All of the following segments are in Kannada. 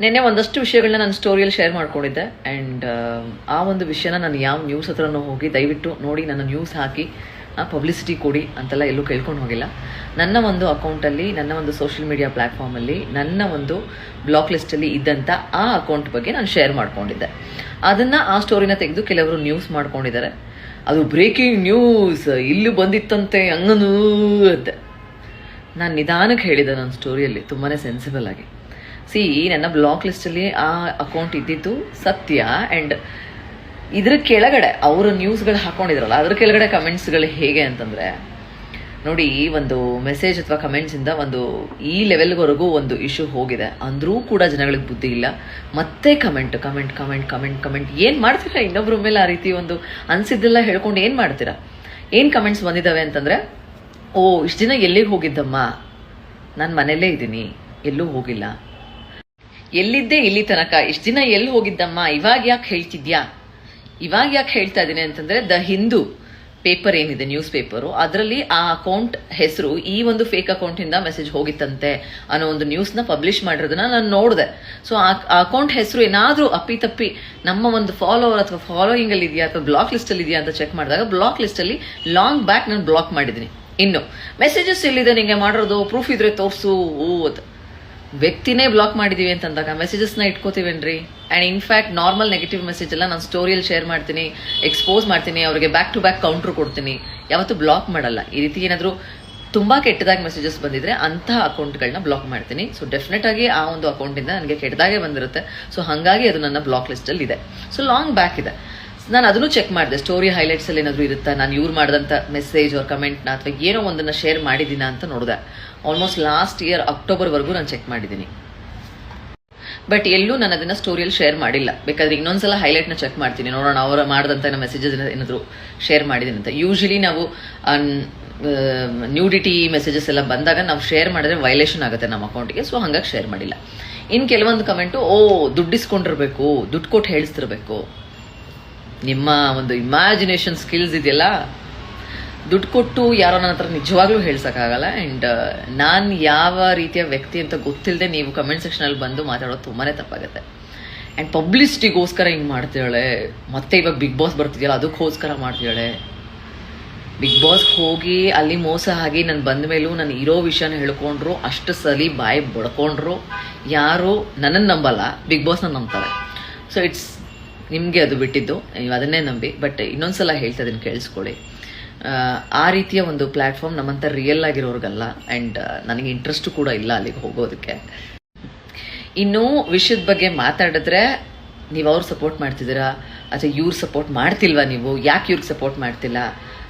ನಿನ್ನೆ ಒಂದಷ್ಟು ವಿಷಯಗಳನ್ನ ನಾನು ಸ್ಟೋರಿಯಲ್ಲಿ ಶೇರ್ ಮಾಡ್ಕೊಂಡಿದ್ದೆ. ಆ್ಯಂಡ್ ಆ ಒಂದು ವಿಷಯನ ನಾನು ಯಾವ ನ್ಯೂಸ್ ಹತ್ರನೂ ಹೋಗಿ ದಯವಿಟ್ಟು ನೋಡಿ, ನನ್ನ ನ್ಯೂಸ್ ಹಾಕಿ ಪಬ್ಲಿಸಿಟಿ ಕೊಡಿ ಅಂತೆಲ್ಲ ಎಲ್ಲೂ ಕೇಳ್ಕೊಂಡು ಹೋಗಿಲ್ಲ. ನನ್ನ ಒಂದು ಅಕೌಂಟಲ್ಲಿ ನನ್ನ ಒಂದು ಸೋಷಿಯಲ್ ಮೀಡಿಯಾ ಪ್ಲ್ಯಾಟ್ಫಾರ್ಮಲ್ಲಿ ನನ್ನ ಒಂದು ಬ್ಲಾಕ್ ಲಿಸ್ಟಲ್ಲಿ ಇದ್ದಂಥ ಆ ಅಕೌಂಟ್ ಬಗ್ಗೆ ನಾನು ಶೇರ್ ಮಾಡ್ಕೊಂಡಿದ್ದೆ. ಅದನ್ನು ಆ ಸ್ಟೋರಿನ ತೆಗೆದು ಕೆಲವರು ನ್ಯೂಸ್ ಮಾಡ್ಕೊಂಡಿದ್ದಾರೆ. ಅದು ಬ್ರೇಕಿಂಗ್ ನ್ಯೂಸ್ ಇಲ್ಲಿ ಬಂದಿತ್ತಂತೆ ಹಂಗನೂ ಅಂತ. ನಾನು ನಿಧಾನಕ್ಕೆ ಹೇಳಿದ್ದೆ ನನ್ನ ಸ್ಟೋರಿಯಲ್ಲಿ ತುಂಬಾ ಸೆನ್ಸಿಬಲ್ ಆಗಿ. ಸಿ ನನ್ನ ಬ್ಲಾಕ್ ಲಿಸ್ಟಲ್ಲಿ ಆ ಅಕೌಂಟ್ ಇದ್ದಿದ್ದು ಸತ್ಯ ಆ್ಯಂಡ್ ಇದ್ರ ಕೆಳಗಡೆ ಅವರು ನ್ಯೂಸ್ಗಳು ಹಾಕೊಂಡಿದ್ರಲ್ಲ, ಅದ್ರ ಕೆಳಗಡೆ ಕಮೆಂಟ್ಸ್ಗಳು ಹೇಗೆ ಅಂತಂದರೆ, ನೋಡಿ ಒಂದು ಮೆಸೇಜ್ ಅಥವಾ ಕಮೆಂಟ್ಸಿಂದ ಒಂದು ಈ ಲೆವೆಲ್ವರೆಗೂ ಒಂದು ಇಶ್ಯೂ ಹೋಗಿದೆ. ಅಂದರೂ ಕೂಡ ಜನಗಳಿಗೆ ಬುದ್ಧಿ ಇಲ್ಲ. ಮತ್ತೆ comment comment comment comment comment ಏನು ಮಾಡ್ತೀರಾ? ಇನ್ನೊಬ್ಬರ ಮೇಲೆ ಆ ರೀತಿ ಒಂದು ಅನಿಸಿದ್ದೆಲ್ಲ ಹೇಳ್ಕೊಂಡು ಏನು ಮಾಡ್ತೀರಾ? ಏನು ಕಮೆಂಟ್ಸ್ ಬಂದಿದ್ದಾವೆ ಅಂತಂದರೆ, ಓ, ಇಷ್ಟು ದಿನ ಎಲ್ಲಿಗೆ ಹೋಗಿದ್ದಮ್ಮ? ನಾನು ಮನೆಯಲ್ಲೇ ಇದ್ದೀನಿ. ಎಲ್ಲೂ ಹೋಗಿಲ್ಲ. ಎಲ್ಲಿದ್ದೆ ಇಲ್ಲಿ ತನಕ? ಇಷ್ಟು ದಿನ ಎಲ್ಲಿ ಹೋಗಿದ್ದಮ್ಮ? ಇವಾಗ ಯಾಕೆ ಹೇಳ್ತಿದ್ಯಾ? ಇವಾಗ ಯಾಕೆ ಹೇಳ್ತಾ ಇದ್ದೀನಿ ಅಂತಂದ್ರೆ, ದ ಹಿಂದೂ ಪೇಪರ್ ಏನಿದೆ, ನ್ಯೂಸ್ ಪೇಪರು, ಅದರಲ್ಲಿ ಆ ಅಕೌಂಟ್ ಹೆಸರು, ಈ ಒಂದು ಫೇಕ್ ಅಕೌಂಟಿಂದ ಮೆಸೇಜ್ ಹೋಗಿತ್ತಂತೆ ಅನ್ನೋ ಒಂದು ನ್ಯೂಸ್ನ ಪಬ್ಲಿಷ್ ಮಾಡಿರೋದನ್ನ ನಾನು ನೋಡಿದೆ. ಸೊ ಆ ಅಕೌಂಟ್ ಹೆಸರು ಏನಾದರೂ ಅಪ್ಪಿ ತಪ್ಪಿ ನಮ್ಮ ಒಂದು ಫಾಲೋವರ್ ಅಥವಾ ಫಾಲೋಯಿಂಗ್ ಅಲ್ಲಿ ಇದೆಯಾ ಅಥವಾ ಬ್ಲಾಕ್ ಲಿಸ್ಟ್ ಅಲ್ಲಿ ಇದೆಯಾ ಅಂತ ಚೆಕ್ ಮಾಡಿದಾಗ ಬ್ಲಾಕ್ ಲಿಸ್ಟ್ ಅಲ್ಲಿ ಲಾಂಗ್ ಬ್ಯಾಕ್ ನಾನು ಬ್ಲಾಕ್ ಮಾಡಿದ್ದೀನಿ. ಇನ್ನು ಮೆಸೇಜಸ್ ಎಲ್ಲಿದೆ ನಿಮಗೆ ಮಾಡಿರೋದು ಪ್ರೂಫ್ ಇದ್ರೆ ತೋರಿಸು ಓ ವ್ಯಕ್ತಿನೇ ಬ್ಲಾಕ್ ಮಾಡಿದೀವಿ ಅಂತಂದಾಗ ಮೆಸೇಜಸ್ನ ಇಟ್ಕೋತೀವೇನ್ರಿ? And in fact normal negative message ಎಲ್ಲ ನಾನು ಸ್ಟೋರಿಯಲ್ಲಿ ಶೇರ್ ಮಾಡ್ತೀನಿ ಎಕ್ಸ್ಪೋಸ್ ಮಾಡ್ತೀನಿ, ಅವರಿಗೆ ಬ್ಯಾಕ್ ಟು ಬ್ಯಾಕ್ ಕೌಂಟ್ರ್ ಕೊಡ್ತೀನಿ. ಯಾವತ್ತೂ ಬ್ಲಾಕ್ ಮಾಡಲ್ಲ. ಈ ರೀತಿ ಏನಾದರೂ ತುಂಬ ಕೆಟ್ಟದಾಗಿ ಮೆಸೇಜಸ್ ಬಂದಿದ್ರೆ ಅಂತಹ ಅಕೌಂಟ್ಗಳನ್ನ ಬ್ಲಾಕ್ ಮಾಡ್ತೀನಿ. ಸೊ ಡೆಫಿನೆಟ್ ಆಗಿ ಆ ಒಂದು ಅಕೌಂಟಿಂದ ನನಗೆ ಕೆಟ್ಟದಾಗೆ ಬಂದಿರುತ್ತೆ. ಸೊ ಹಾಗಾಗಿ ಅದು ನನ್ನ ಬ್ಲಾಕ್ ಲಿಸ್ಟಲ್ಲಿ ಇದೆ ಸೊ ಲಾಂಗ್ ಬ್ಯಾಕ್ ಇದೆ. ನಾನು ಅದನ್ನು ಚೆಕ್ ಮಾಡಿದೆ. ಸ್ಟೋರಿ ಹೈಲೈಟ್ಸ್ ಅಲ್ಲಿ ಏನಾದರೂ ಇರುತ್ತಾ? ನಾನು ಇವ್ರು ಮಾಡಿದಂಥ ಮೆಸೇಜ್ ಅವ್ರ ಕಮೆಂಟ್ನ ಅಥವಾ ಏನೋ ಒಂದನ್ನು ಶೇರ್ ಮಾಡಿದ್ದೀನ ಅಂತ ನೋಡಿದೆ. ಆಲ್ಮೋಸ್ಟ್ ಲಾಸ್ಟ್ ಇಯರ್ ಅಕ್ಟೋಬರ್ವರೆಗೂ ನಾನು ಚೆಕ್ ಮಾಡಿದ್ದೀನಿ. ಬಟ್ ಎಲ್ಲೂ ನಾನು ಅದನ್ನ ಸ್ಟೋರಿಯಲ್ಲಿ ಶೇರ್ ಮಾಡಿಲ್ಲ. ಬೇಕಾದ್ರೆ ಇನ್ನೊಂದ್ಸಲ ಹೈಲೈಟ್ನ ಚೆಕ್ ಮಾಡ್ತೀನಿ. ನೋಡೋಣ, ಅವರು ಮಾಡಿದಂಥ ಮೆಸೇಜಸ್ ಏನಾದರೂ ಶೇರ್ ಮಾಡಿದ್ದೀನಿ ಅಂತ. ಯೂಶಲಿ ನಾವು ನ್ಯೂಡಿಟಿ ಮೆಸೇಜಸ್ ಎಲ್ಲ ಬಂದಾಗ ನಾವು ಶೇರ್ ಮಾಡಿದ್ರೆ ವೈಲೇಷನ್ ಆಗುತ್ತೆ ನಮ್ಮ ಅಕೌಂಟಿಗೆ ಸೊ ಹಂಗಾಗಿ ಶೇರ್ ಮಾಡಿಲ್ಲ. ಇನ್ನು ಕೆಲವೊಂದು ಕಮೆಂಟು ಓ, ದುಡ್ಡಿಸ್ಕೊಂಡಿರ್ಬೇಕು, ದುಡ್ಡು ಕೊಟ್ಟು ಹೇಳಿಸ್ತಿರ್ಬೇಕು ನಿಮ್ಮ ಒಂದು ಇಮ್ಯಾಜಿನೇಷನ್ ಸ್ಕಿಲ್ಸ್ ಇದೆಯಲ್ಲ, ದುಡ್ಡು ಕೊಟ್ಟು ಯಾರೋ ನನ್ನ ಹತ್ರ ನಿಜವಾಗ್ಲೂ ಹೇಳ್ಸೋಕ್ಕಾಗಲ್ಲ. ಆ್ಯಂಡ್ ನಾನು ಯಾವ ರೀತಿಯ ವ್ಯಕ್ತಿ ಅಂತ ಗೊತ್ತಿಲ್ಲದೆ ನೀವು ಕಮೆಂಟ್ ಸೆಕ್ಷನಲ್ಲಿ ಬಂದು ಮಾತಾಡೋದು ತುಂಬಾ ತಪ್ಪಾಗುತ್ತೆ. ಆ್ಯಂಡ್ ಪಬ್ಲಿಸಿಟಿಗೋಸ್ಕರ ಹಿಂಗೆ ಮಾಡ್ತಿದ್ದಾಳೆ. ಮತ್ತೆ ಇವಾಗ ಬಿಗ್ ಬಾಸ್ ಬರ್ತಿದೆಯಲ್ಲ, ಅದಕ್ಕೋಸ್ಕರ ಮಾಡ್ತಿದ್ದಾಳೆ. ಬಿಗ್ ಬಾಸ್ ಹೋಗಿ ಅಲ್ಲಿ ಮೋಸ ಆಗಿ ನಾನು ಬಂದ ಮೇಲೂ ನಾನು ಇರೋ ವಿಷಯನ ಹೇಳ್ಕೊಂಡ್ರು, ಅಷ್ಟು ಸಲಿ ಬಾಯಿ ಬಡ್ಕೊಂಡ್ರು. ಯಾರು ನನ್ನನ್ನು ನಂಬಲ್ಲ ಬಿಗ್ ಬಾಸ್ನ ನಂಬ್ತಾರೆ. ಸೊ ಇಟ್ಸ್ ನಿಮಗೆ ಅದು ಬಿಟ್ಟಿದ್ದು ನೀವು ಅದನ್ನೇ ನಂಬಿ ಬಟ್ ಇನ್ನೊಂದ್ಸಲ ಹೇಳ್ತಾ ಇದನ್ನು ಕೇಳಿಸ್ಕೊಳ್ಳಿ. ಆ, ರೀತಿಯ ಒಂದು ಪ್ಲ್ಯಾಟ್ಫಾರ್ಮ್ ನಮ್ಮಂಥ ರಿಯಲ್ ಆಗಿರೋರ್ಗಲ್ಲ ಆ್ಯಂಡ್ ನನಗೆ ಇಂಟ್ರೆಸ್ಟು ಕೂಡ ಇಲ್ಲ ಅಲ್ಲಿಗೆ ಹೋಗೋದಕ್ಕೆ. ಇನ್ನು ವಿಷಯದ ಬಗ್ಗೆ ಮಾತಾಡಿದ್ರೆ ನೀವು ಅವ್ರು ಸಪೋರ್ಟ್ ಮಾಡ್ತಿದ್ದೀರಾ? ಅಥವಾ ಇವ್ರು ಸಪೋರ್ಟ್ ಮಾಡ್ತಿಲ್ವಾ ನೀವು? ಯಾಕೆ ಇವ್ರಿಗೆ ಸಪೋರ್ಟ್ ಮಾಡ್ತಿಲ್ಲ?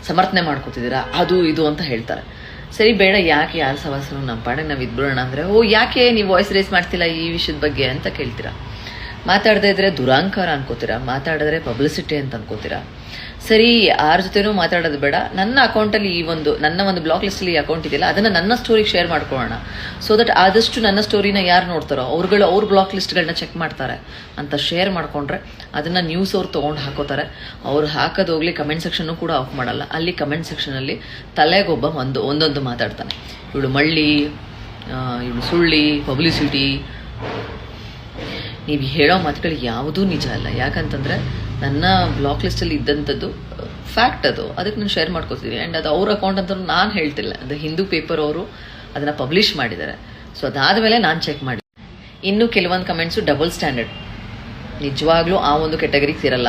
ಸಮರ್ಥನೆ ಮಾಡ್ಕೋತಿದ್ದೀರಾ? ಅದು ಇದು ಅಂತ ಹೇಳ್ತಾರೆ. ಸರಿ ಬೇಡ ಯಾಕೆ ಯಾರು ಸವಾಸನು ನಮ್ಮ ಪಾಡಿಗೆ ನಾವು ಇದ್ಬಿಡೋಣ ಅಂದರೆ ಓ ಯಾಕೆ ನೀವು ವಾಯ್ಸ್ ರೇಸ್ ಮಾಡ್ತಿಲ್ಲ ಈ ವಿಷಯದ ಬಗ್ಗೆ ಅಂತ ಕೇಳ್ತೀರಾ? ಮಾತಾಡದೇ ಇದ್ರೆ ದುರಾಂಕಾರ ಅನ್ಕೋತೀರಾ? ಮಾತಾಡಿದ್ರೆ ಪಬ್ಲಿಸಿಟಿ ಅಂತ ಅನ್ಕೋತೀರಾ? ಸರಿ, ಯಾರ ಜೊತೆನೂ ಮಾತಾಡೋದು ಬೇಡ. ನನ್ನ ಅಕೌಂಟಲ್ಲಿ ಈ ಒಂದು, ನನ್ನ ಒಂದು ಬ್ಲಾಕ್ ಲಿಸ್ಟಲ್ಲಿ ಅಕೌಂಟ್ ಇದೆಯಲ್ಲ, ಅದನ್ನು ನನ್ನ ಸ್ಟೋರಿಗೆ ಶೇರ್ ಮಾಡ್ಕೊಳ್ಳೋಣ. ಸೊ ದಟ್ ಆದಷ್ಟು ನನ್ನ ಸ್ಟೋರಿನ ಯಾರು ನೋಡ್ತಾರೋ, ಅವ್ರುಗಳು ಅವ್ರ ಬ್ಲಾಕ್ ಲಿಸ್ಟ್ಗಳನ್ನ ಚೆಕ್ ಮಾಡ್ತಾರೆ. ಅಂತ ಶೇರ್ ಮಾಡ್ಕೊಂಡ್ರೆ ಅದನ್ನು ನ್ಯೂಸ್ ಅವ್ರು ತೊಗೊಂಡು ಹಾಕೋತಾರೆ. ಅವ್ರು ಹಾಕೋದು ಹೋಗ್ಲಿ ಕಮೆಂಟ್ ಸೆಕ್ಷನ್ನು ಕೂಡ ಆಫ್ ಮಾಡಲ್ಲ. ಅಲ್ಲಿ ಕಮೆಂಟ್ ಸೆಕ್ಷನಲ್ಲಿ ತಲೆಗೊಬ್ಬ ಒಂದು, ಒಂದೊಂದು ಮಾತಾಡ್ತಾನೆ. ಇವಳು ಮಳ್ಳಿ ಇವಳು ಸುಳ್ಳಿ ಪಬ್ಲಿಸಿಟಿ ನೀವು ಹೇಳೋ ಮಾತುಗಳು ಯಾವುದೂ ನಿಜ ಅಲ್ಲ. ಯಾಕಂತಂದರೆ ನನ್ನ ಬ್ಲಾಕ್ ಲಿಸ್ಟಲ್ಲಿ ಇದ್ದಂಥದ್ದು ಫ್ಯಾಕ್ಟ್ ಅದು. ಅದಕ್ಕೆ ನಾನು ಶೇರ್ ಮಾಡ್ಕೋತೀನಿ ಆ್ಯಂಡ್ ಅದು ಅವ್ರ ಅಕೌಂಟ್ ಅಂತ ನಾನು ಹೇಳ್ತಿಲ್ಲ. ಅದು ಹಿಂದೂ ಪೇಪರ್ ಅವರು ಅದನ್ನು ಪಬ್ಲಿಷ್ ಮಾಡಿದ್ದಾರೆ. ಸೊ ಅದಾದ ಮೇಲೆ ನಾನು ಚೆಕ್ ಮಾಡಿ ಇನ್ನು ಕೆಲವೊಂದು ಕಮೆಂಟ್ಸು ಡಬಲ್ ಸ್ಟ್ಯಾಂಡರ್ಡ್ ನಿಜವಾಗ್ಲೂ ಆ ಒಂದು ಕೆಟಗರಿಗೆ ಸೇರಲ್ಲ.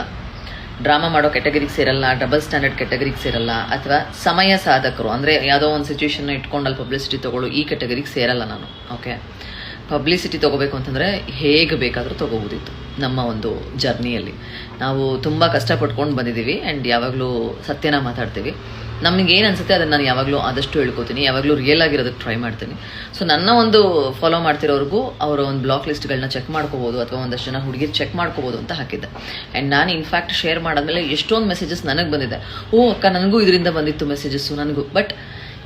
ಡ್ರಾಮಾ ಮಾಡೋ ಕೆಟಗರಿಗೆ ಸೇರಲ್ಲ. Double standard ಕೆಟಗರಿಗೆ ಸೇರಲ್ಲ. ಅಥವಾ ಸಮಯ ಸಾಧಕರು, ಅಂದರೆ ಯಾವುದೋ ಒಂದು ಸಿಚುವೇಶನ್ನ ಇಟ್ಕೊಂಡು ಅಲ್ಲಿ ಪಬ್ಲಿಸಿಟಿ ತೊಗೊಳ್ಳೋ ಈ ಕೆಟಗರಿಗೆ ಸೇರಲ್ಲ ನಾನು. ಓಕೆ ಪಬ್ಲಿಸಿಟಿ ತೊಗೋಬೇಕು ಅಂತಂದರೆ ಹೇಗೆ ಬೇಕಾದರೂ ತೊಗೋಬೋದಿತ್ತು ನಮ್ಮ ಒಂದು ಜರ್ನಿಯಲ್ಲಿ ನಾವು ತುಂಬ ಕಷ್ಟಪಟ್ಕೊಂಡು ಬಂದಿದ್ದೀವಿ ಆ್ಯಂಡ್ ಯಾವಾಗಲೂ ಸತ್ಯನ ಮಾತಾಡ್ತೀವಿ. ನಮಗೆ ಏನು ಅನ್ಸುತ್ತೆ ಅದನ್ನು ನಾನು ಯಾವಾಗಲೂ ಆದಷ್ಟು ಹೇಳ್ಕೊತೀನಿ, ಯಾವಾಗಲೂ ರಿಯಲ್ ಆಗಿರೋದಕ್ಕೆ ಟ್ರೈ ಮಾಡ್ತೀನಿ. ಸೊ ನನ್ನ ಒಂದು ಫಾಲೋ ಮಾಡ್ತಿರೋರಿಗೂ ಅವರ ಒಂದು ಬ್ಲಾಕ್ ಲಿಸ್ಟ್ಗಳನ್ನ ಚೆಕ್ ಮಾಡ್ಕೋಬೋದು ಅಥವಾ ಒಂದಷ್ಟು ಜನ ಹುಡುಗಿ ಚೆಕ್ ಮಾಡ್ಕೋಬೋದು ಅಂತ ಹಾಕಿದ್ದೆ. ಆ್ಯಂಡ್ ನಾನು ಇನ್ಫ್ಯಾಕ್ಟ್ ಶೇರ್ ಮಾಡಾದ್ಮೇಲೆ ಎಷ್ಟೊಂದು ಮೆಸೇಜಸ್ ನನಗೆ ಬಂದಿದೆ. ಓ, ಅಕ್ಕ, ನನಗೂ ಇದರಿಂದ ಬಂದಿತ್ತು ಮೆಸೇಜಸ್ಸು ನನಗೂ. ಬಟ್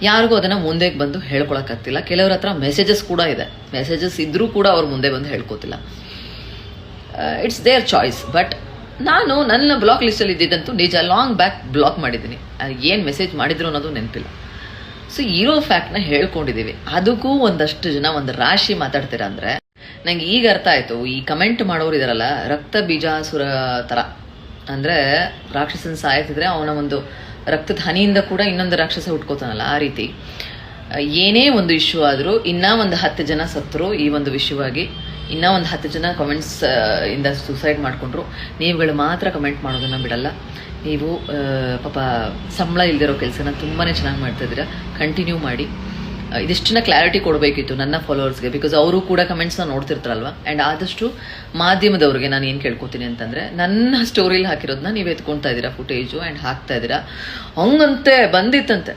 ಯಾರಿಗೂ ಅದನ್ನು ಮುಂದೆ ಬಂದು ಹೇಳ್ಕೊಳಕ್ಕಾಗ್ತಿಲ್ಲ. ಕೆಲವ್ರ ಹತ್ರ ಮೆಸೇಜಸ್ ಕೂಡ ಇದೆ. ಮೆಸೇಜಸ್ ಇದ್ರೂ ಕೂಡ ಅವ್ರು ಮುಂದೆ ಬಂದು ಹೇಳ್ಕೋತಿಲ್ಲ. ಇಟ್ಸ್ ದೇರ್ ಚಾಯ್ಸ್ ಬಟ್ ನಾನು ನನ್ನ ಬ್ಲಾಕ್ ಲಿಸ್ಟಲ್ಲಿ ಇದ್ದಿದ್ದಂತೂ ನಿಜ ಲಾಂಗ್ ಬ್ಯಾಕ್ ಬ್ಲಾಕ್ ಮಾಡಿದ್ದೀನಿ. ಏನು ಮೆಸೇಜ್ ಮಾಡಿದ್ರು ಅನ್ನೋದು ನೆನಪಿಲ್ಲ. ಸೊ ಇರೋ ಫ್ಯಾಕ್ಟ್ನ ಹೇಳ್ಕೊಂಡಿದ್ದೀವಿ ಅದಕ್ಕೂ ಒಂದಷ್ಟು ಜನ ಒಂದು ರಾಶಿ ಮಾತಾಡ್ತೀರಾ ಅಂದರೆ, ನಂಗೆ ಈಗ ಅರ್ಥ ಆಯಿತು. ಈ ಕಮೆಂಟ್ ಮಾಡೋರು ಇದಾರಲ್ಲ, ರಕ್ತ ಬೀಜಾಸುರ ಥರ ಅಂದರೆ ರಾಕ್ಷಸನ ಸಾಯ್ತಿದ್ರೆ ಅವನ ಒಂದು ರಕ್ತದ ಹನಿಯಿಂದ ಕೂಡ ಇನ್ನೊಂದು ರಾಕ್ಷಸ ಹುಟ್ಕೋತಾನಲ್ಲ, ಆ ರೀತಿ. ಏನೇ ಒಂದು ಇಶ್ಯೂ ಆದರೂ, ಇನ್ನೂ ಒಂದು ಹತ್ತು ಜನ ಸತ್ತರು ಈ ಒಂದು ವಿಷಯವಾಗಿ ಇನ್ನೂ ಒಂದು ಹತ್ತು ಜನ ಕಮೆಂಟ್ಸ್ ಇಂದ ಸುಸೈಡ್ ಮಾಡಿಕೊಂಡ್ರು. ನೀವುಗಳು ಮಾತ್ರ ಕಮೆಂಟ್ ಮಾಡೋದನ್ನು ಬಿಡಲ್ಲ. ನೀವು ಪಾಪ ಸಂಬಳ ಇಲ್ದಿರೋ ಕೆಲಸನ ತುಂಬಾ ಚೆನ್ನಾಗಿ ಮಾಡ್ತಾ ಇದ್ದೀರಾ. ಕಂಟಿನ್ಯೂ ಮಾಡಿ. ಇದಿಷ್ಟನ್ನ ಕ್ಲಾರಿಟಿ ಕೊಡಬೇಕಿತ್ತು ನನ್ನ ಫಾಲೋವರ್ಸ್ಗೆ ಬಿಕಾಸ್ ಅವರು ಕೂಡ ಕಮೆಂಟ್ಸ್ನ ನೋಡ್ತಿರ್ತಾರಲ್ವಾ? ಆ್ಯಂಡ್ ಆದಷ್ಟು ಮಾಧ್ಯಮದವ್ರಿಗೆ ನಾನು ಏನು ಕೇಳ್ಕೊತೀನಿ ಅಂತಂದರೆ, ನನ್ನ ಸ್ಟೋರಿಲಿ ಹಾಕಿರೋದನ್ನ ನೀವು ಎತ್ಕೊಳ್ತಾ ಇದ್ದೀರಾ ಫುಟೇಜು ಆ್ಯಂಡ್ ಹಾಕ್ತಾ ಇದ್ದೀರಾ? ಹಂಗಂತೆ ಬಂದಿತ್ತಂತೆ.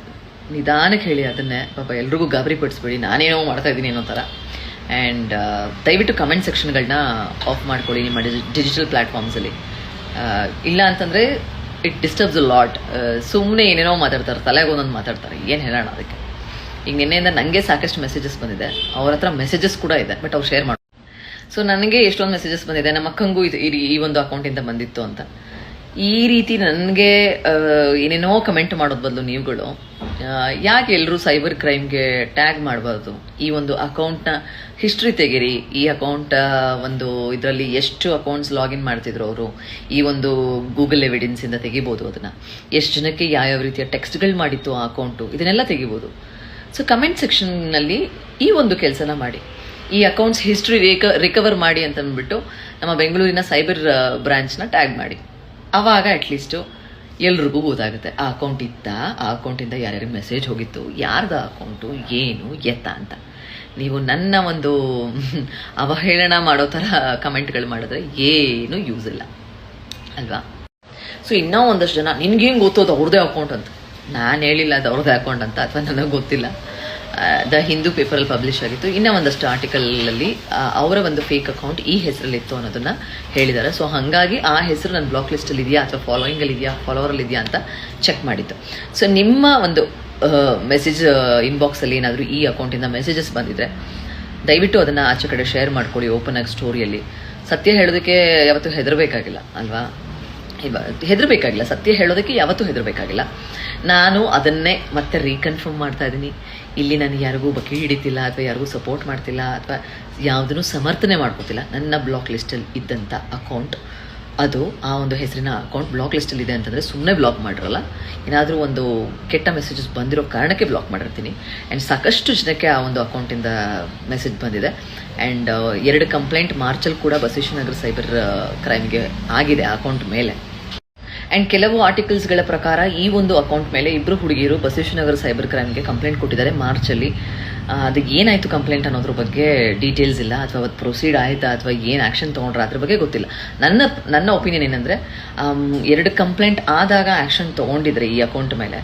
ನಿಧಾನಕ್ಕೆ ಹೇಳಿ ಅದನ್ನೇ, ಪಾಪ ಎಲ್ರಿಗೂ ಗಾಬರಿ ಪಡಿಸ್ಬೇಡಿ, ನಾನೇನೋ ಮಾಡ್ತಾ ಇದ್ದೀನಿ ಅನ್ನೋ ಥರ. ಆ್ಯಂಡ್ ದಯವಿಟ್ಟು ಕಮೆಂಟ್ ಸೆಕ್ಷನ್ಗಳನ್ನ ಆಫ್ ಮಾಡ್ಕೊಳ್ಳಿ ನಿಮ್ಮ ಡಿಜಿಟಲ್ ಪ್ಲ್ಯಾಟ್ಫಾರ್ಮ್ಸಲ್ಲಿ ಇಲ್ಲ ಅಂತಂದರೆ ಇಟ್ ಡಿಸ್ಟರ್ಬ್ಸ್ ಅ ಲಾಟ್ ಸುಮ್ಮನೆ ಏನೇನೋ ಮಾತಾಡ್ತಾರೆ, ತಲೆಗೆ ಒಂದೊಂದು ಮಾತಾಡ್ತಾರೆ, ಏನು ಹೇಳೋಣ ಅದಕ್ಕೆ? ಈಗ ನಿನ್ನೆಯಿಂದ ನನಗೆ ಸಾಕಷ್ಟು ಮೆಸೇಜಸ್ ಬಂದಿದೆ. ಅವ್ರ ಹತ್ರ ಮೆಸೇಜಸ್ ಕೂಡ ಇದೆ ಬಟ್ ಅವ್ರು ಶೇರ್ ಮಾಡಿ ಸೊ ನನಗೆ ಎಷ್ಟೊಂದು ಮೆಸೇಜಸ್ ಬಂದಿದೆ. ನಮ್ಮ ಅಕ್ಕಂಗೂ ಇದು ಈ- ಒಂದು ಅಕೌಂಟಿಂದ ಬಂದಿತ್ತು ಅಂತ. ಈ ರೀತಿ ನನಗೆ ಏನೇನೋ ಕಮೆಂಟ್ ಮಾಡೋದು ಬದಲು ನೀವುಗಳು ಯಾಕೆ ಎಲ್ಲರೂ ಸೈಬರ್ ಕ್ರೈಮ್ಗೆ ಟ್ಯಾಗ್ ಮಾಡಬಾರ್ದು? ಈ ಒಂದು ಅಕೌಂಟ್ನ ಹಿಸ್ಟ್ರಿ ತೆಗೀರಿ. ಈ ಅಕೌಂಟ್ ಒಂದು ಇದರಲ್ಲಿ ಎಷ್ಟು ಅಕೌಂಟ್ಸ್ ಲಾಗಿನ್ ಮಾಡ್ತಿದ್ರು ಅವರು? ಈ ಒಂದು ಗೂಗಲ್ ಎವಿಡೆನ್ಸಿಂದ ತೆಗಿಬೋದು ಅದನ್ನು. ಎಷ್ಟು ಜನಕ್ಕೆ ಯಾವ್ಯಾವ ರೀತಿಯ ಟೆಕ್ಸ್ಟ್ಗಳು ಮಾಡಿತ್ತು ಆ ಅಕೌಂಟು ಇದನ್ನೆಲ್ಲ ತೆಗಿಬೋದು. ಸೊ ಕಮೆಂಟ್ ಸೆಕ್ಷನ್ನಲ್ಲಿ ಈ ಒಂದು ಕೆಲಸನ ಮಾಡಿ. ಈ ಅಕೌಂಟ್ಸ್ ಹಿಸ್ಟ್ರಿ ರೇಕ ರಿಕವರ್ ಮಾಡಿ ಅಂತ ಅಂದ್ಬಿಟ್ಟು ನಮ್ಮ ಬೆಂಗಳೂರಿನ ಸೈಬರ್ ಬ್ರಾಂಚ್ನ ಟ್ಯಾಗ್ ಮಾಡಿ. ಆವಾಗ ಅಟ್ಲೀಸ್ಟು ಎಲ್ರಿಗೂ ಗೊತ್ತಾಗುತ್ತೆ, ಆ ಅಕೌಂಟ್ ಇತ್ತ, ಆ ಅಕೌಂಟಿಂದ ಯಾರ್ಯಾರಿಗೆ ಮೆಸೇಜ್ ಹೋಗಿತ್ತು, ಯಾರ್ದ ಅಕೌಂಟು ಏನು, ಎತ್ತ ಅಂತ. ನೀವು ನನ್ನ ಒಂದು ಅವಹೇಳನ ಮಾಡೋ ಥರ ಕಮೆಂಟ್ಗಳು ಮಾಡಿದ್ರೆ ಏನು ಯೂಸ್ ಇಲ್ಲ. ಅಲ್ವಾ? ಸೊ ಇನ್ನೂ ಒಂದಷ್ಟು ಜನ ನಿನ್ಗೇನು ಗೊತ್ತೋದು ಅವ್ರದ್ದೇ ಅಕೌಂಟ್ ಅಂತ. ನಾನು ಹೇಳಿಲ್ಲ ಅದು ಅವ್ರದ್ದು ಅಕೌಂಟ್ ಅಂತ, ಅಥವಾ ನನಗೆ ಗೊತ್ತಿಲ್ಲ. ದ ಹಿಂದೂ ಪೇಪರಲ್ಲಿ ಪಬ್ಲಿಷ್ ಆಗಿತ್ತು. ಇನ್ನೂ ಒಂದಷ್ಟು ಆರ್ಟಿಕಲಲ್ಲಿ ಅವರ ಒಂದು ಫೇಕ್ ಅಕೌಂಟ್ ಈ ಹೆಸರಲ್ಲಿತ್ತು ಅನ್ನೋದನ್ನ ಹೇಳಿದ್ದಾರೆ ಸೊ ಹಾಗಾಗಿ ಆ ಹೆಸರು ನನ್ನ ಬ್ಲಾಕ್ ಲಿಸ್ಟಲ್ಲಿ ಇದೆಯಾ ಅಥವಾ ಫಾಲೋಯಿಂಗಲ್ಲಿ ಇದೆಯಾ ಫಾಲೋವರಲ್ಲಿ ಇದೆಯಾ ಅಂತ ಚೆಕ್ ಮಾಡಿದ್ದು. ಸೊ ನಿಮ್ಮ ಒಂದು ಮೆಸೇಜ್ ಇನ್ಬಾಕ್ಸಲ್ಲಿ ಏನಾದರೂ ಈ ಅಕೌಂಟಿಂದ ಮೆಸೇಜಸ್ ಬಂದಿದ್ರೆ, ದಯವಿಟ್ಟು ಅದನ್ನು ಆಚೆ ಕಡೆ ಶೇರ್ ಮಾಡ್ಕೊಳ್ಳಿ ಓಪನ್ ಆಗಿ ಸ್ಟೋರಿಯಲ್ಲಿ ಸತ್ಯ ಹೇಳೋದಕ್ಕೆ ಯಾವತ್ತೂ ಹೆದರಬೇಕಾಗಿಲ್ಲ, ಅಲ್ವಾ? ಹೆದರಬೇಕಾಗಿಲ್ಲ, ಸತ್ಯ ಹೇಳೋದಕ್ಕೆ ಯಾವತ್ತೂ ಹೆದರಬೇಕಾಗಿಲ್ಲ. ನಾನು ಅದನ್ನೇ ಮತ್ತೆ ರೀಕನ್ಫರ್ಮ್ ಮಾಡ್ತಾ ಇದ್ದೀನಿ. ಇಲ್ಲಿ ನಾನು ಯಾರಿಗೂ ಬಕಿ ಹಿಡಿತಿಲ್ಲ ಅಥವಾ ಯಾರಿಗೂ ಸಪೋರ್ಟ್ ಮಾಡ್ತಿಲ್ಲ ಅಥವಾ ಯಾವುದನ್ನು ಸಮರ್ಥನೆ ಮಾಡ್ಕೋತಿಲ್ಲ. ನನ್ನ ಬ್ಲಾಕ್ ಲಿಸ್ಟಲ್ಲಿ ಇದ್ದಂಥ ಅಕೌಂಟ್ ಅದು ಆ ಒಂದು ಹೆಸರಿನ ಅಕೌಂಟ್ ಬ್ಲಾಕ್ ಲಿಸ್ಟಲ್ಲಿ ಇದೆ ಅಂತಂದರೆ ಸುಮ್ಮನೆ ಬ್ಲಾಕ್ ಮಾಡಿರಲ್ಲ. ಏನಾದರೂ ಒಂದು ಕೆಟ್ಟ ಮೆಸೇಜಸ್ ಬಂದಿರೋ ಕಾರಣಕ್ಕೆ ಬ್ಲಾಕ್ ಮಾಡಿರ್ತೀನಿ. ಆ್ಯಂಡ್ ಸಾಕಷ್ಟು ಜನಕ್ಕೆ ಆ ಒಂದು ಅಕೌಂಟಿಂದ ಮೆಸೇಜ್ ಬಂದಿದೆ. ಆ್ಯಂಡ್ ಎರಡು ಕಂಪ್ಲೇಂಟ್ ಮಾರ್ಚಲ್ಲಿ ಕೂಡ ಬಸವೇಶ್ವರ ನಗರ ಸೈಬರ್ ಕ್ರೈಮ್ಗೆ ಆಗಿದೆ ಆ ಅಕೌಂಟ್ ಮೇಲೆ. ಆ್ಯಂಡ್ ಕೆಲವು ಆರ್ಟಿಕಲ್ಸ್ಗಳ ಪ್ರಕಾರ ಈ ಒಂದು ಅಕೌಂಟ್ ಮೇಲೆ ಇಬ್ಬರು ಹುಡುಗಿಯರು ಬಸವೇಶ್ವರನಗರ ಸೈಬರ್ ಕ್ರೈಮ್ಗೆ ಕಂಪ್ಲೇಂಟ್ ಕೊಟ್ಟಿದ್ದಾರೆ. ಮಾರ್ಚಲ್ಲಿ ಅದಕ್ಕೆ ಏನಾಯಿತು ಕಂಪ್ಲೇಂಟ್ ಅನ್ನೋದ್ರ ಬಗ್ಗೆ ಡೀಟೇಲ್ಸ್ ಇಲ್ಲ, ಅಥವಾ ಅವತ್ತು ಪ್ರೊಸೀಡ್ ಆಯಿತಾ, ಅಥವಾ ಏನು ಆ್ಯಕ್ಷನ್ ತೊಗೊಂಡ್ರ ಅದ್ರ ಬಗ್ಗೆ ಗೊತ್ತಿಲ್ಲ. ನನ್ನ ನನ್ನ ಒಪಿನಿಯನ್ ಏನಂದರೆ ಎರಡು ಕಂಪ್ಲೇಂಟ್ ಆದಾಗ ಆ್ಯಕ್ಷನ್ ತೊಗೊಂಡಿದ್ರೆ ಈ ಅಕೌಂಟ್ ಮೇಲೆ,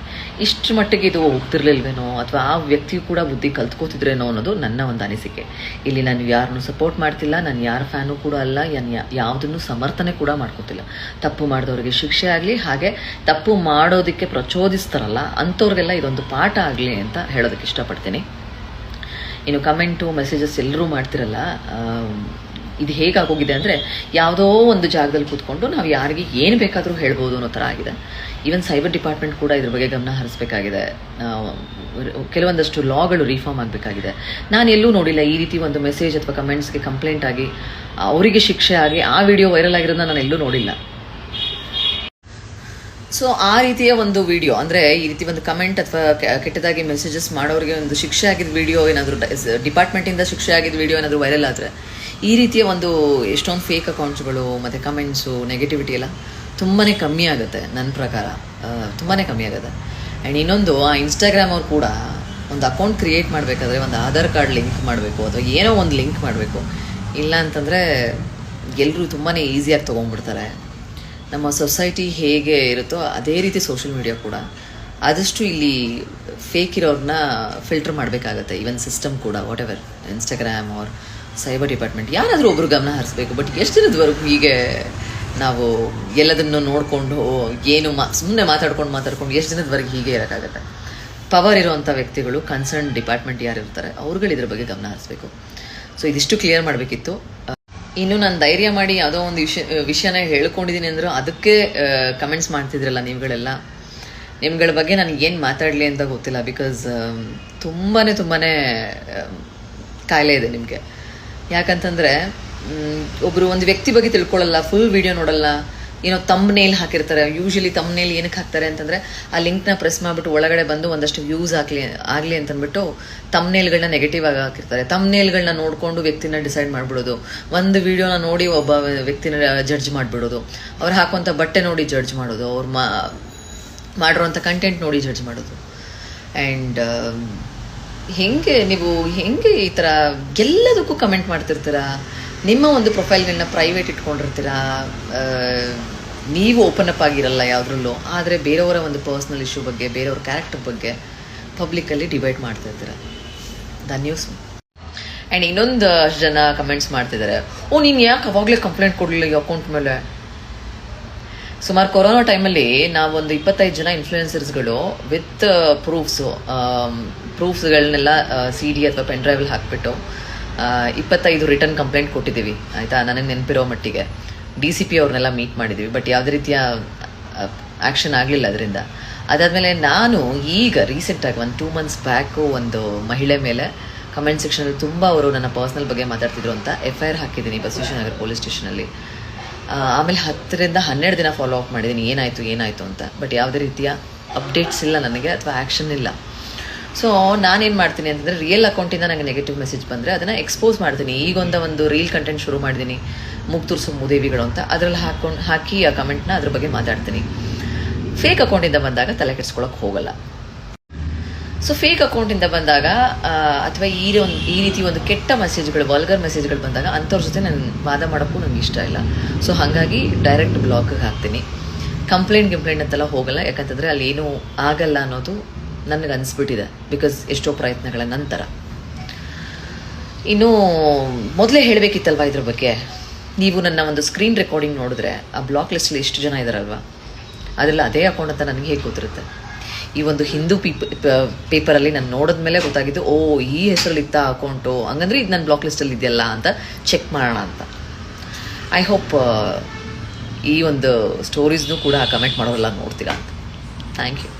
ಇಷ್ಟು ಮಟ್ಟಿಗೆ ಇದು ಹೋಗ್ತಿರ್ಲಿಲ್ವೇನೋ, ಅಥವಾ ಆ ವ್ಯಕ್ತಿಯು ಕೂಡ ಬುದ್ಧಿ ಕಲ್ತ್ಕೋತಿದ್ರೇನೋ ಅನ್ನೋದು ನನ್ನ ಒಂದು ಅನಿಸಿಕೆ. ಇಲ್ಲಿ ನಾನು ಯಾರನ್ನು ಸಪೋರ್ಟ್ ಮಾಡ್ತಿಲ್ಲ, ನಾನು ಯಾರ ಫ್ಯಾನು ಕೂಡ ಅಲ್ಲ ನಾನು ಯಾವುದನ್ನು ಸಮರ್ಥನೆ ಕೂಡ ಮಾಡ್ಕೋತಿಲ್ಲ. ತಪ್ಪು ಮಾಡಿದವ್ರಿಗೆ ಶಿಕ್ಷೆ ಆಗಲಿ, ಹಾಗೆ ತಪ್ಪು ಮಾಡೋದಕ್ಕೆ ಪ್ರಚೋದಿಸ್ತಾರಲ್ಲ, ಅಂಥವ್ರಿಗೆಲ್ಲ ಇದೊಂದು ಪಾಠ ಆಗಲಿ ಅಂತ ಹೇಳೋದಕ್ಕೆ ಇಷ್ಟಪಡ್ತೀನಿ. ಇನ್ನು ಕಮೆಂಟು ಮೆಸೇಜಸ್ ಎಲ್ಲರೂ ಮಾಡ್ತಿರಲ್ಲ ಇದು ಹೇಗಾಗೋಗಿದೆ ಅಂದರೆ ಯಾವುದೋ ಒಂದು ಜಾಗದಲ್ಲಿ ಕೂತ್ಕೊಂಡು ನಾವು ಯಾರಿಗೆ ಏನು ಬೇಕಾದರೂ ಹೇಳ್ಬೋದು ಅನ್ನೋ ಥರ ಆಗಿದೆ. ಈವನ್ ಸೈಬರ್ ಡಿಪಾರ್ಟ್ಮೆಂಟ್ ಕೂಡ ಇದ್ರ ಬಗ್ಗೆ ಗಮನ ಹರಿಸ್ಬೇಕಾಗಿದೆ. ಕೆಲವೊಂದಷ್ಟು ಲಾಗಳು ರಿಫಾರ್ಮ್ ಆಗಬೇಕಾಗಿದೆ. ನಾನು ಎಲ್ಲೂ ನೋಡಿಲ್ಲ ಈ ರೀತಿ ಒಂದು ಮೆಸೇಜ್ ಅಥವಾ ಕಮೆಂಟ್ಸ್ಗೆ ಕಂಪ್ಲೇಂಟ್ ಆಗಿ, ಅವರಿಗೆ ಶಿಕ್ಷೆ ಆಗಿ ಆ ವಿಡಿಯೋ ವೈರಲ್ ಆಗಿರೋದನ್ನ ನಾನು ಎಲ್ಲೂ ನೋಡಿಲ್ಲ. ಸೊ ಆ ರೀತಿಯ ಒಂದು ವಿಡಿಯೋ ಅಂದರೆ ಈ ರೀತಿ ಒಂದು ಕಮೆಂಟ್ ಅಥವಾ ಕೆಟ್ಟದಾಗಿ ಮೆಸೇಜಸ್ ಮಾಡೋರಿಗೆ ಒಂದು ಶಿಕ್ಷೆ ಆಗಿದ್ದ ವಿಡಿಯೋ ಏನಾದರೂ ಡಿಪಾರ್ಟ್ಮೆಂಟಿಂದ ಶಿಕ್ಷೆ ಆಗಿದ್ದ ವಿಡಿಯೋ ಏನಾದರೂ ವೈರಲ್ ಆದ್ರೆ, ಈ ರೀತಿಯ ಒಂದು ಎಷ್ಟೊಂದು ಫೇಕ್ ಅಕೌಂಟ್ಸ್ಗಳು ಮತ್ತು ಕಮೆಂಟ್ಸು ನೆಗೆಟಿವಿಟಿ ಎಲ್ಲ ತುಂಬಾ ಕಮ್ಮಿ ಆಗುತ್ತೆ ನನ್ನ ಪ್ರಕಾರ. ತುಂಬಾ ಕಮ್ಮಿ ಆಗುತ್ತೆ. ಆ್ಯಂಡ್ ಇನ್ನೊಂದು, ಆ ಇನ್ಸ್ಟಾಗ್ರಾಮ್ ಅವ್ರು ಕೂಡ ಒಂದು ಅಕೌಂಟ್ ಕ್ರಿಯೇಟ್ ಮಾಡಬೇಕಾದ್ರೆ ಒಂದು ಆಧಾರ್ ಕಾರ್ಡ್ ಲಿಂಕ್ ಮಾಡಬೇಕು, ಅಥವಾ ಏನೋ ಒಂದು ಲಿಂಕ್ ಮಾಡಬೇಕು. ಇಲ್ಲ ಅಂತಂದರೆ ಎಲ್ಲರೂ ತುಂಬಾ ಈಸಿಯಾಗಿ ತೊಗೊಂಡ್ಬಿಡ್ತಾರೆ. ನಮ್ಮ ಸೊಸೈಟಿ ಹೇಗೆ ಇರುತ್ತೋ ಅದೇ ರೀತಿ ಸೋಷಿಯಲ್ ಮೀಡಿಯಾ ಕೂಡ ಆದಷ್ಟು ಇಲ್ಲಿ ಫೇಕ್ ಇರೋರನ್ನ ಫಿಲ್ಟರ್ ಮಾಡಬೇಕಾಗತ್ತೆ. ಈವನ್ ಸಿಸ್ಟಮ್ ಕೂಡ whatever Instagram or cyber department ಯಾರಾದರೂ ಒಬ್ರು ಗಮನ ಹರಿಸ್ಬೇಕು. ಬಟ್ ಎಷ್ಟು ದಿನದವರೆಗೂ ಹೀಗೆ ನಾವು ಎಲ್ಲದನ್ನು ನೋಡಿಕೊಂಡು ಏನು ಮಾ ಸುಮ್ಮನೆ ಮಾತಾಡ್ಕೊಂಡು ಮಾತಾಡ್ಕೊಂಡು ಎಷ್ಟು ದಿನದವರೆಗೆ ಹೀಗೆ ಇರೋಕ್ಕಾಗತ್ತೆ? ಪವರ್ ಇರುವಂಥ ವ್ಯಕ್ತಿಗಳು ಕನ್ಸರ್ನ್ ಡಿಪಾರ್ಟ್ಮೆಂಟ್ ಯಾರು ಇರ್ತಾರೆ ಅವ್ರುಗಳು ಇದ್ರ ಬಗ್ಗೆ ಗಮನ ಹರಿಸ್ಬೇಕು. ಸೊ ಇದಿಷ್ಟು ಕ್ಲಿಯರ್ ಮಾಡಬೇಕಿತ್ತು. ಇನ್ನು ನಾನು ಧೈರ್ಯ ಮಾಡಿ ಯಾವುದೋ ಒಂದು ವಿಷಯ ವಿಷಯನ ಹೇಳ್ಕೊಂಡಿದ್ದೀನಿ ಅಂದರೂ ಅದಕ್ಕೆ ಕಮೆಂಟ್ಸ್ ಮಾಡ್ತಿದ್ರಲ್ಲ ನೀವುಗಳೆಲ್ಲ. ನಿಮ್ಗಳ ಬಗ್ಗೆ ನನಗೆ ಏನು ಮಾತಾಡಲಿ ಅಂತ ಗೊತ್ತಿಲ್ಲ ಬಿಕಾಸ್ ತುಂಬಾ ತುಂಬಾ ಕಾಯಿಲೆ ಇದೆ ನಿಮಗೆ. ಯಾಕಂತಂದರೆ ಒಬ್ಬರು ಒಂದು ವ್ಯಕ್ತಿ ಬಗ್ಗೆ ತಿಳ್ಕೊಳ್ಳಲ್ಲ ಫುಲ್ ವಿಡಿಯೋ ನೋಡಲ್ಲ ಏನೋ ತಮ್ಮ ನೇಲ್ ಹಾಕಿರ್ತಾರೆ. ಯೂಶಲಿ ತಮ್ಮ ನೇಲ್ ಏನಕ್ಕೆ ಹಾಕ್ತಾರೆ ಅಂತಂದರೆ, ಆ ಲಿಂಕ್ನ ಪ್ರೆಸ್ ಮಾಡಿಬಿಟ್ಟು ಒಳಗಡೆ ಬಂದು ಒಂದಷ್ಟು ವ್ಯೂಸ್ ಆಗ್ಲಿ, ಆಗಲಿ ಅಂತಂದ್ಬಿಟ್ಟು ತಮ್ಮ ನೇಲ್ಗಳನ್ನ ನೆಗೆಟಿವ್ ಆಗಿ ಹಾಕಿರ್ತಾರೆ. ತಮ್ಮ ನೇಲ್ಗಳನ್ನ ನೋಡಿಕೊಂಡು ವ್ಯಕ್ತಿನ ಡಿಸೈಡ್ ಮಾಡ್ಬಿಡೋದು. ಒಂದು ವಿಡಿಯೋನ ನೋಡಿ ಒಬ್ಬ ವ್ಯಕ್ತಿನ ಜಡ್ಜ್ ಮಾಡಿಬಿಡೋದು. ಅವ್ರು ಹಾಕುವಂಥ ಬಟ್ಟೆ ನೋಡಿ ಜಡ್ಜ್ ಮಾಡೋದು. ಅವ್ರು ಮಾ ಮಾಡಿರೋಂಥ ಕಂಟೆಂಟ್ ನೋಡಿ ಜಡ್ಜ್ ಮಾಡೋದು. ಆ್ಯಂಡ್ ಹೆಂಗೆ ನೀವು, ಹೆಂಗೆ ಈ ಥರ ಎಲ್ಲದಕ್ಕೂ ಕಮೆಂಟ್ ಮಾಡ್ತಿರ್ತೀರಾ? ನಿಮ್ಮ ಒಂದು ಪ್ರೊಫೈಲ್ಗಳನ್ನ ಪ್ರೈವೇಟ್ ಇಟ್ಕೊಂಡಿರ್ತೀರಾ? ನೀವು ಓಪನ್ ಅಪ್ ಆಗಿರಲ್ಲ ಯಾವುದ್ರಲ್ಲೂ, ಆದರೆ ಬೇರೆಯವರ ಒಂದು ಪರ್ಸ್ನಲ್ ಇಶ್ಯೂ ಬಗ್ಗೆ, ಬೇರೆಯವ್ರ ಕ್ಯಾರೆಕ್ಟರ್ ಬಗ್ಗೆ ಪಬ್ಲಿಕ್ಕಲ್ಲಿ ಮಾಡ್ತಾ ಇದ್ದೀರ? ದ ನ್ಯೂಸ್ ಆ್ಯಂಡ್ ಇನ್ನೊಂದು ಜನ ಕಮೆಂಟ್ಸ್ ಮಾಡ್ತಿದ್ದಾರೆ ಓ, ನೀನು ಯಾಕೆ ಅವಾಗಲೇ ಕಂಪ್ಲೇಂಟ್ ಕೊಡಲಿಲ್ಲ ಈ ಅಕೌಂಟ್ ಮೇಲೆ? ಸುಮಾರು ಕೊರೋನಾ ಟೈಮಲ್ಲಿ ನಾವೊಂದು ಇಪ್ಪತ್ತೈದು ಜನ ಇನ್ಫ್ಲೂಯೆನ್ಸರ್ಸ್ಗಳು ವಿತ್ ಪ್ರೂಫ್ಸು ಪ್ರೂಫ್ಸ್ಗಳನ್ನೆಲ್ಲ ಸಿ ಡಿ ಅಥವಾ ಪೆನ್ ಡ್ರೈವಲ್ಲಿ ಹಾಕಿಬಿಟ್ಟು ಇಪ್ಪತ್ತೈದು ರಿಟರ್ನ್ ಕಂಪ್ಲೇಂಟ್ ಕೊಟ್ಟಿದ್ದೀವಿ. ಆಯಿತಾ? ನನಗೆ ನೆನಪಿರೋ ಮಟ್ಟಿಗೆ. ಡಿ ಸಿ ಪಿ ಅವ್ರನ್ನೆಲ್ಲ ಮೀಟ್ ಮಾಡಿದ್ವಿ. ಬಟ್ ಯಾವುದೇ ರೀತಿಯ ಆ್ಯಕ್ಷನ್ ಆಗಲಿಲ್ಲ ಅದರಿಂದ. ಅದಾದಮೇಲೆ ನಾನು ಈಗ ರೀಸೆಂಟಾಗಿ ಒಂದು ಟೂ ಮಂತ್ಸ್ ಬ್ಯಾಕು ಒಂದು ಮಹಿಳೆ ಮೇಲೆ ಕಮೆಂಟ್ ಸೆಕ್ಷನಲ್ಲಿ ತುಂಬ ಅವರು ನನ್ನ ಪರ್ಸ್ನಲ್ ಬಗ್ಗೆ ಮಾತಾಡ್ತಿದ್ರು ಅಂತ ಎಫ್ ಐ ಆರ್ ಹಾಕಿದ್ದೀನಿ ಬಸವೇಶ್ವರನಗರ ಪೊಲೀಸ್ ಸ್ಟೇಷನಲ್ಲಿ ಆಮೇಲೆ ಹತ್ತರಿಂದ ಹನ್ನೆರಡು ದಿನ ಫಾಲೋ ಅಪ್ ಮಾಡಿದ್ದೀನಿ. ಏನಾಯಿತು ಏನಾಯಿತು ಅಂತ. ಬಟ್ ಯಾವುದೇ ರೀತಿಯ ಅಪ್ಡೇಟ್ಸ್ ಇಲ್ಲ ನನಗೆ, ಅಥವಾ ಆ್ಯಕ್ಷನ್ ಇಲ್ಲ. ಸೊ ನಾನೇನು ಮಾಡ್ತೀನಿ ಅಂತಂದರೆ ರಿಯಲ್ ಅಕೌಂಟಿಂದ ನನಗೆ ನೆಗೆಟಿವ್ ಮೆಸೇಜ್ ಬಂದರೆ ಅದನ್ನು ಎಕ್ಸ್ಪೋಸ್ ಮಾಡ್ತೀನಿ. ಈಗೊಂದು ಒಂದು ರೀಲ್ ಕಂಟೆಂಟ್ ಶುರು ಮಾಡಿದ್ದೀನಿ ಮುಗ್ತುರ್ಸು ಮುದೇವಿಗಳು ಅಂತ. ಅದರಲ್ಲಿ ಹಾಕೊಂಡು ಹಾಕಿ ಆ ಕಮೆಂಟ್ನ ಅದ್ರ ಬಗ್ಗೆ ಮಾತಾಡ್ತೀನಿ. ಫೇಕ್ ಅಕೌಂಟಿಂದ ಬಂದಾಗ ತಲೆ ಕೆಡ್ಸ್ಕೊಳಕ್ಕೆ ಹೋಗಲ್ಲ. ಸೊ ಫೇಕ್ ಅಕೌಂಟಿಂದ ಬಂದಾಗ ಅಥವಾ ಈ ಒಂದು, ಈ ರೀತಿ ಒಂದು ಕೆಟ್ಟ ಮೆಸೇಜ್ಗಳು ವಲ್ಗರ್ ಮೆಸೇಜ್ಗಳು ಬಂದಾಗ ಅಂಥವ್ರ ಜೊತೆ ನಾನು ವಾದ ಮಾಡೋಕ್ಕೂ ನನಗೆ ಇಷ್ಟ ಇಲ್ಲ. ಸೊ ಹಾಗಾಗಿ ಡೈರೆಕ್ಟ್ ಬ್ಲಾಕ್ಗೆ ಹಾಕ್ತೀನಿ. ಕಂಪ್ಲೇಂಟ್ ಗಿಂಪ್ಲೇಂಟ್ ಅಂತೆಲ್ಲ ಹೋಗಲ್ಲ. ಯಾಕಂತಂದರೆ ಅಲ್ಲಿ ಏನೂ ಆಗಲ್ಲ ಅನ್ನೋದು ನನಗೆ ಅನಿಸ್ಬಿಟ್ಟಿದೆ ಬಿಕಾಸ್ ಎಷ್ಟೋ ಪ್ರಯತ್ನಗಳ ನಂತರ. ಇನ್ನು ಮೊದಲೇ ಹೇಳಬೇಕಿತ್ತಲ್ವ ಇದ್ರ ಬಗ್ಗೆ? ನೀವು ನನ್ನ ಒಂದು ಸ್ಕ್ರೀನ್ ರೆಕಾರ್ಡಿಂಗ್ ನೋಡಿದ್ರೆ, ಆ ಬ್ಲಾಕ್ ಲಿಸ್ಟಲ್ಲಿ ಎಷ್ಟು ಜನ ಇದ್ದಾರಲ್ವ ಅದೆಲ್ಲ ಅದೇ ಅಕೌಂಟ್ ಅಂತ ನನಗೆ ಹೇಗೆ ಗೊತ್ತಿರುತ್ತೆ? ಈ ಒಂದು ಹಿಂದೂ ಪೀಪ್ ಪೇಪರಲ್ಲಿ ನಾನು ನೋಡಿದ ಮೇಲೆ ಗೊತ್ತಾಗಿದ್ದು, ಓ, ಈ ಹೆಸರಲ್ಲಿ ಇತ್ತ ಅಕೌಂಟು ಹಂಗಂದ್ರೆ ಇದು ನನ್ನ ಬ್ಲಾಕ್ ಲಿಸ್ಟಲ್ಲಿ ಇದೆಯಲ್ಲ ಅಂತ ಚೆಕ್ ಮಾಡೋಣ ಅಂತ. ಐ ಹೋಪ್ ಈ ಒಂದು ಸ್ಟೋರೀಸ್ನೂ ಕೂಡ ಕಮೆಂಟ್ ಮಾಡೋರೆಲ್ಲ ನೋಡ್ತೀರಾ ಅಂತ. Thank you